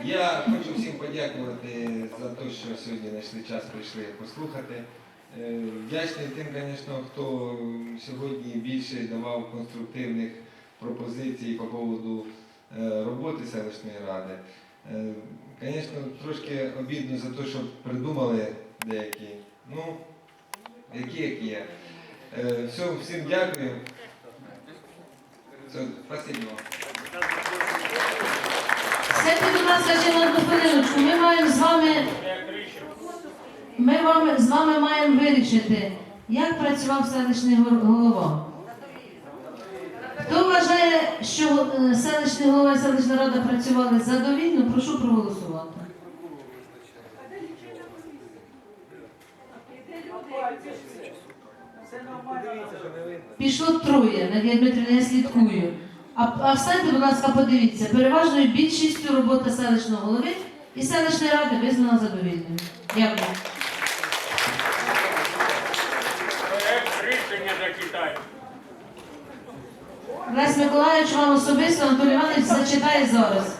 Я хочу всім подякувати за те, що сьогодні знайшли час, прийшли послухати. Е, Вдячний тим, звісно, хто сьогодні більше давав конструктивних пропозицій по поводу е, роботи селищної ради. Е, Звісно, трошки обідно за те, що придумали деякі. Ну, які як є. Е, Все, всім дякую. Все, спасибо ласка, ще на хвилиночку. Ми маємо з вами. Ми вам, з вами маємо вирішити, як працював селищний голова. Хто вважає, що е, селищний голова і селищна рада працювали задовільно, прошу проголосувати. Пішло троє, Надія Дмитрівна, я слідкую. А, а встаньте, будь ласка, подивіться, переважною більшістю робота селищного голови і селищної ради визнана задовільною. Дякую. Проект рішення. Лесь Миколаївич вам особисто Анатолій Іванович зачитає зараз.